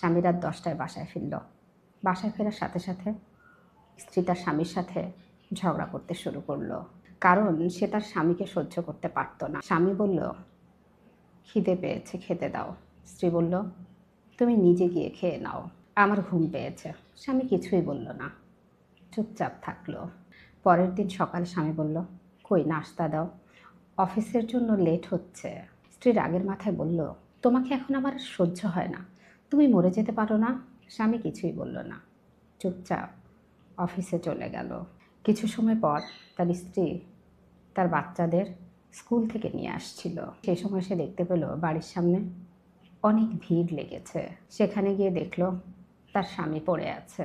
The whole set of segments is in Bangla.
স্বামী রাত দশটায় বাসায় ফিরল। বাসায় ফেরার সাথে সাথে স্ত্রী তার স্বামীর সাথে ঝগড়া করতে শুরু করল। কারণ সে তার স্বামীকে সহ্য করতে পারতো না। স্বামী বলল, খিদে পেয়েছে, খেতে দাও। স্ত্রী বলল, তুমি নিজে গিয়ে খেয়ে নাও। আমার ঘুম পেয়েছে। স্বামী কিছুই বলল না। চুপচাপ থাকল। পরের দিন সকালে স্বামী বলল, কই, নাস্তা দাও। অফিসের জন্য লেট হচ্ছে। স্ত্রী রাগের মাথায় বলল, তোমাকে এখন আমার সহ্য হয় না। তুমি মরে যেতে পারো না। স্বামী কিছুই বলল না। চুপচাপ অফিসে চলে গেল। কিছু সময় পর তার স্ত্রী তার বাচ্চাদের স্কুল থেকে নিয়ে আসছিল। সেই সময় সে দেখতে পেল বাড়ির সামনে অনেক ভিড় লেগেছে। সেখানে গিয়ে দেখল তার স্বামী পড়ে আছে।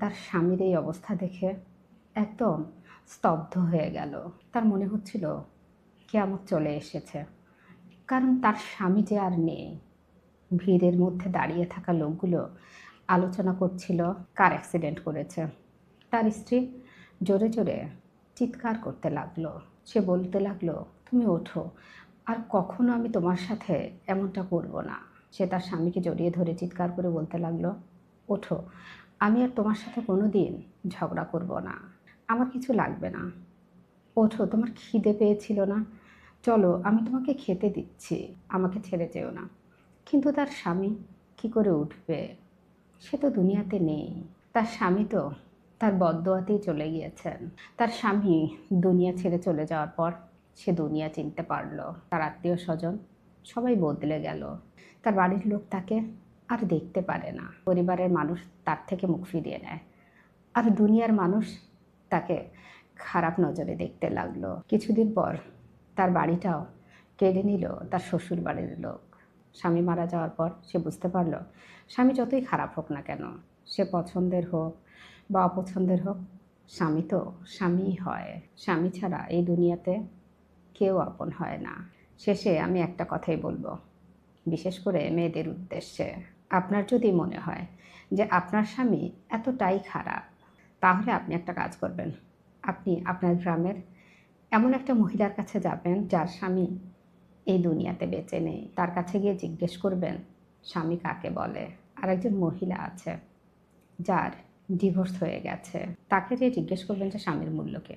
তার স্বামীর এই অবস্থা দেখে একদম স্তব্ধ হয়ে গেল। তার মনে হচ্ছিল কেয়ামত চলে এসেছে। কারণ তার স্বামী যে আর নেই। ভিড়ের মধ্যে দাঁড়িয়ে থাকা লোকগুলো আলোচনা করছিল, কার অ্যাক্সিডেন্ট করেছে। তার স্ত্রী জোরে জোরে চিৎকার করতে লাগল। সে বলতে লাগল, তুমি ওঠো, আর কখনো আমি তোমার সাথে এমনটা করব না। সে তার স্বামীকে জড়িয়ে ধরে চিৎকার করে বলতে লাগল, ওঠো, আমি আর তোমার সাথে কোনো দিন ঝগড়া করব না। আমার কিছু লাগবে না। ওঠো, তোমার খিদে পেয়েছিল না। চলো, আমি তোমাকে খেতে দিচ্ছি। আমাকে ছেড়ে যেও না। কিন্তু তার স্বামী কি করে উঠবে? সে তো দুনিয়াতে নেই। তার স্বামী তো তার বদদোয়াতেই চলে গিয়েছেন। তার স্বামী দুনিয়া ছেড়ে চলে যাওয়ার পর সে দুনিয়া চিনতে পারল। তার আত্মীয় স্বজন সবাই বদলে গেল। তার বাড়ির লোক তাকে আর দেখতে পারে না। পরিবারের মানুষ তার থেকে মুখ ফিরিয়ে নেয়। আর দুনিয়ার মানুষ তাকে খারাপ নজরে দেখতে লাগল। কিছুদিন পর তার বাড়িটাও কেড়ে নিল তার শ্বশুর বাড়ির লোক। স্বামী মারা যাওয়ার পর সে বুঝতে পারল, স্বামী যতই খারাপ হোক না কেন, সে পছন্দের হোক বা অপছন্দের হোক, স্বামী তো স্বামীই হয়। স্বামী ছাড়া এই দুনিয়াতে কেউ আপন হয় না। শেষে আমি একটা কথাই বলব, বিশেষ করে মেয়েদের উদ্দেশ্যে। আপনার যদি মনে হয় যে আপনার স্বামী এতটাই খারাপ, তাহলে আপনি একটা কাজ করবেন। আপনি আপনার গ্রামের এমন একটা মহিলার কাছে যাবেন যার স্বামী এই দুনিয়াতে বেঁচে নেই। তার কাছে গিয়ে জিজ্ঞেস করবেন, স্বামী কাকে বলে? আর একজন মহিলা আছে, যার ডিভোর্স হয়ে গেছে। তাকে যে জিজ্ঞেস করবেন যে স্বামীর মূল্যকে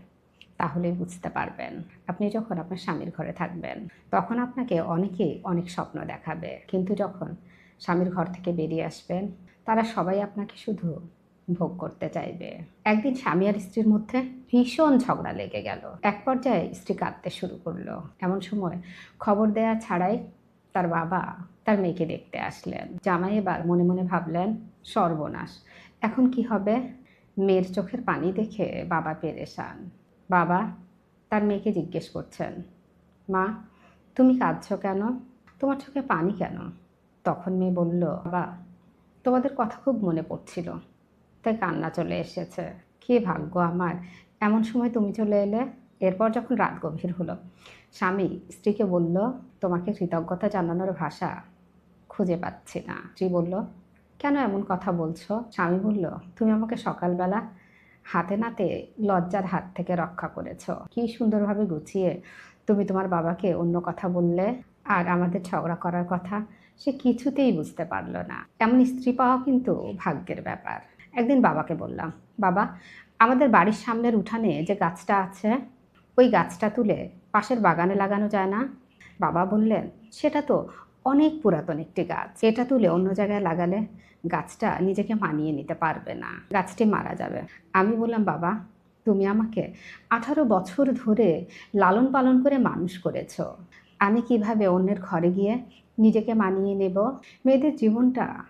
তাহলেই বুঝতে পারবেন। আপনি যখন আপনার স্বামীর ঘরে থাকবেন, তখন আপনাকে অনেকেই অনেক স্বপ্ন দেখাবে। কিন্তু যখন স্বামীর ঘর থেকে বেরিয়ে আসবেন, তারা সবাই আপনাকে শুধু ভোগ করতে চাইবে। একদিন স্বামী আর স্ত্রীর মধ্যে ভীষণ ঝগড়া লেগে গেল। এক পর্যায়ে স্ত্রী কাঁদতে শুরু করল। এমন সময় খবর দেয়া ছাড়াই তার বাবা তার মেয়েকে দেখতে আসলেন। জামাই এবার মনে মনে ভাবলেন, সর্বনাশ। এখন কি হবে? মেয়ের চোখের পানি দেখে বাবা পেরেশান। বাবা তার মেয়েকে জিজ্ঞেস করছেন, মা, তুমি কাঁদছো কেন? তোমার চোখে পানি কেন? তখন মেয়ে বলল, বাবা, তোমাদের কথা খুব মনে পড়ছিল। তাই কান্না চলে এসেছে। কি ভাগ্য আমার। এমন সময় তুমি চলে এলে, এরপর যখন রাত গভীর হলো, স্বামী স্ত্রীকে বলল, তোমাকে কৃতজ্ঞতা জানানোর ভাষা খুঁজে পাচ্ছি না। স্ত্রী বলল, কেন এমন কথা বলছো? স্বামী বলল, তুমি আমাকে সকালবেলা হাতে নাতে লজ্জার হাত থেকে রক্ষা করেছ। কি সুন্দরভাবে গুছিয়ে তুমি তোমার বাবাকে অন্য কথা বললে আর আমাদের ঝগড়া করার কথা, সে কিছুতেই বুঝতে পারল না। এমন স্ত্রী পাওয়া কিন্তু ভাগ্যের ব্যাপার। একদিন বাবাকে বললাম, বাবা, আমাদের বাড়ির সামনের উঠানে যে গাছটা আছে, ওই গাছটা তুলে পাশের বাগানে লাগানো যায় না? বাবা বললেন, সেটা তো অনেক পুরাতন একটি গাছ। এটা তুলে অন্য জায়গায় লাগালে গাছটা নিজেকে মানিয়ে নিতে পারবে না। গাছটি মারা যাবে। আমি বললাম, বাবা, তুমি আমাকে আঠারো বছর ধরে লালন পালন করে মানুষ করেছ। আমি কীভাবে অন্যের ঘরে গিয়ে নিজেকে মানিয়ে নেব? মেয়েদের জীবনটা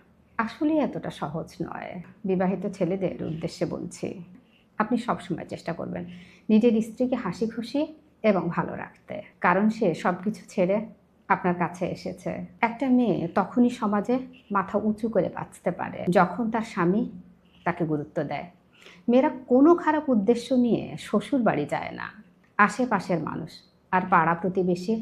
আসলেই এতটা সহজ নয়। বিবাহিত ছেলেদের উদ্দেশ্যে বলছি, আপনি সবসময় চেষ্টা করবেন নিজের স্ত্রীকে হাসি খুশি এবং ভালো রাখতে। কারণ সে সব কিছু ছেড়ে আপনার কাছে এসেছে। একটা মেয়ে তখনই সমাজে মাথা উঁচু করে বাঁচতে পারে যখন তার স্বামী তাকে গুরুত্ব দেয়। মেয়েরা কোনো খারাপ উদ্দেশ্য নিয়ে শ্বশুর বাড়ি যায় না। আশেপাশের মানুষ আর পাড়া প্রতিবেশী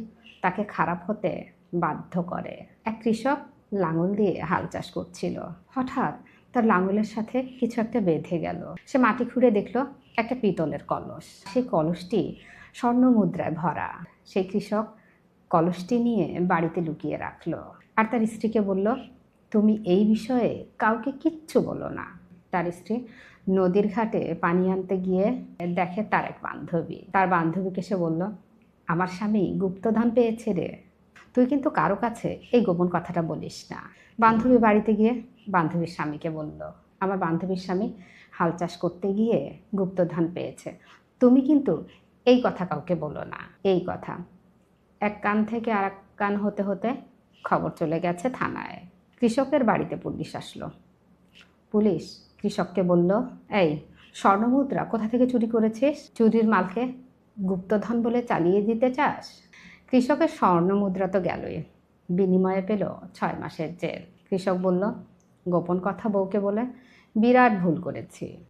তাকে খারাপ হতে বাধ্য করে। এক কৃষক লাঙল দিয়ে হাল চাষ করছিল। হঠাৎ তার লাঙলের সাথে কিছু একটা বেঁধে গেল। সে মাটি খুঁড়ে দেখল একটা পিতলের কলস। সেই কলসটি স্বর্ণ মুদ্রায় ভরা। সেই কৃষক কলসটি নিয়ে বাড়িতে লুকিয়ে রাখল। আর তার স্ত্রীকে বলল, তুমি এই বিষয়ে কাউকে কিচ্ছু বলো না। তার স্ত্রী নদীর ঘাটে পানি আনতে গিয়ে দেখে তার এক বান্ধবী। তার বান্ধবীকে সে বলল, আমার স্বামী গুপ্তধন পেয়েছে রে। তুই কিন্তু কারও কাছে এই গোপন কথাটা বলিস না। বান্ধবী বাড়িতে গিয়ে বান্ধবীর স্বামীকে বলল, আমার বান্ধবীর স্বামী হাল চাষ করতে গিয়ে গুপ্তধন পেয়েছে। তুমি কিন্তু এই কথা কাউকে বলো না। এই কথা। এক কান থেকে আর কান হতে হতে খবর চলে গেছে থানায়। কৃষকের বাড়িতে পুলিশ আসলো। পুলিশ কৃষককে বলল, এই স্বর্ণমুদ্রা কোথা থেকে চুরি করেছিস? চুরির মালকে গুপ্তধন বলে চালিয়ে দিতে চাস? কৃষকের স্বর্ণ মুদ্রা তো গেলই। বিনিময়ে পেল ছয় মাসের জেল। কৃষক বলল, গোপন কথা বউকে বলে, বিরাট ভুল করেছি।